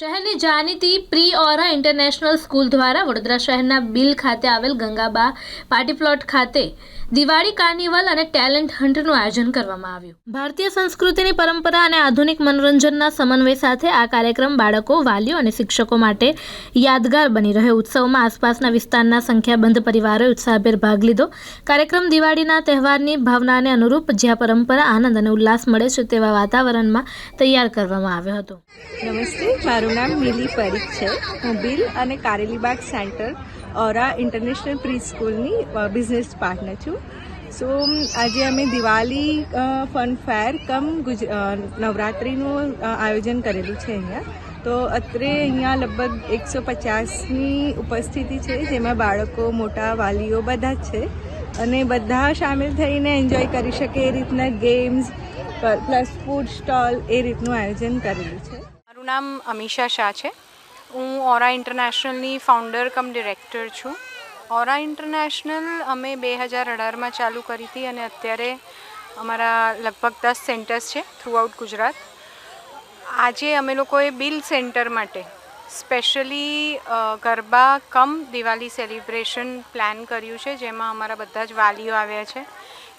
શહેરની જાણીતી પ્રી ઓરા international school દ્વારા વડોદરા શહેરના બિલ ખાતે આવેલ ગંગાબા પાર્ટી પ્લોટ ખાતે દિવાળી કાર્નિવલ અને ટેલેન્ટ હન્ટનું આયોજન કરવામાં આવ્યું. ભારતીય સંસ્કૃતિની પરંપરા અને આધુનિક મનોરંજનના સમન્વય સાથે આ કાર્યક્રમ બાળકો, વાલીઓ અને શિક્ષકો માટે યાદગાર બની રહ્યો. ઉત્સવમાં આસપાસના વિસ્તારના સંખ્યાબંધ પરિવારોએ ઉત્સાહભેર ભાગ લીધો. કાર્યક્રમ દિવાળીના તહેવારની ભાવનાને અનુરૂપ જ્યાં પરંપરા, આનંદ અને ઉલ્લાસ મળે છે તેવા વાતાવરણમાં તૈયાર કરવામાં આવ્યો હતો. નમસ્તે મારું નામ મિલી પરીખ છે. હું બિલ અને Karelibaug centre Aura International pre સ્કૂલની બિઝનેસ પાર્ટનર છું. સો આજે અમે દિવાળી ફન ફેર કમ ગુજ નવરાત્રિનું આયોજન કરેલું છે અહીંયા. તો અત્રે અહીંયા લગભગ એકસો પચાસની ઉપસ્થિતિ છે, જેમાં બાળકો, મોટા વાલીઓ બધા જ છે. અને બધા સામેલ થઈને એન્જોય કરી શકે એ રીતના ગેમ્સ પ્લસ ફૂડ સ્ટોલ એ રીતનું આયોજન કરેલું છે. મારું નામ અમીષા શાહ છે. હું ઓરા ઇન્ટરનેશનલની ફાઉન્ડર કમ ડિરેક્ટર છું. ઓરા ઇન્ટરનેશનલ અમે બે હજાર અઢારમાં ચાલુ કરી હતી અને અત્યારે અમારા લગભગ દસ સેન્ટર્સ છે થ્રુઆઉટ ગુજરાત. આજે અમે લોકોએ બિલ સેન્ટર માટે specially garba cum Diwali celebration plan કર્યું છે, જેમાં અમારા બધા જ વાલીઓ આવ્યા છે.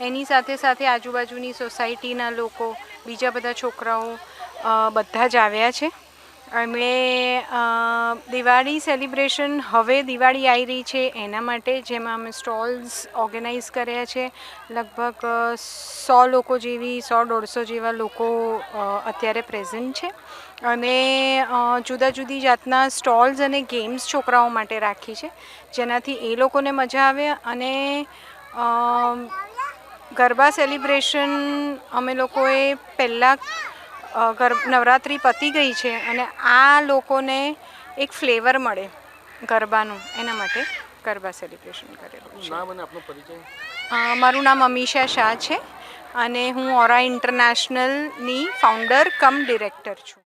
એની સાથે સાથે આજુબાજુની સોસાયટીના લોકો, બીજા બધા છોકરાઓ બધા જ આવ્યા છે. અમે દિવાળી સેલિબ્રેશન હવે દિવાળી આવી રહી છે. એના માટે જેમાં અમે સ્ટોલ્સ ઓર્ગેનાઇઝ કર્યા છે. લગભગ સો લોકો જેવી, સો દોઢસો જેવા લોકો અત્યારે પ્રેઝન્ટ છે. અને જુદા જુદી જાતના સ્ટોલ્સ અને ગેમ્સ છોકરાઓ માટે રાખી છે. જેનાથી એ લોકોને મજા આવે અને ગરબા સેલિબ્રેશન અમે લોકોએ પહેલાં ગર નવરાત્રિ પતી ગઈ છે અને આ લોકોને એક ફ્લેવર મળે ગરબાનું એના માટે ગરબા સેલિબ્રેશન કરેલું છે. મારું નામ અમીષા શાહ છે અને હું ઓરા ઇન્ટરનેશનલની ફાઉન્ડર કમ ડિરેક્ટર છું.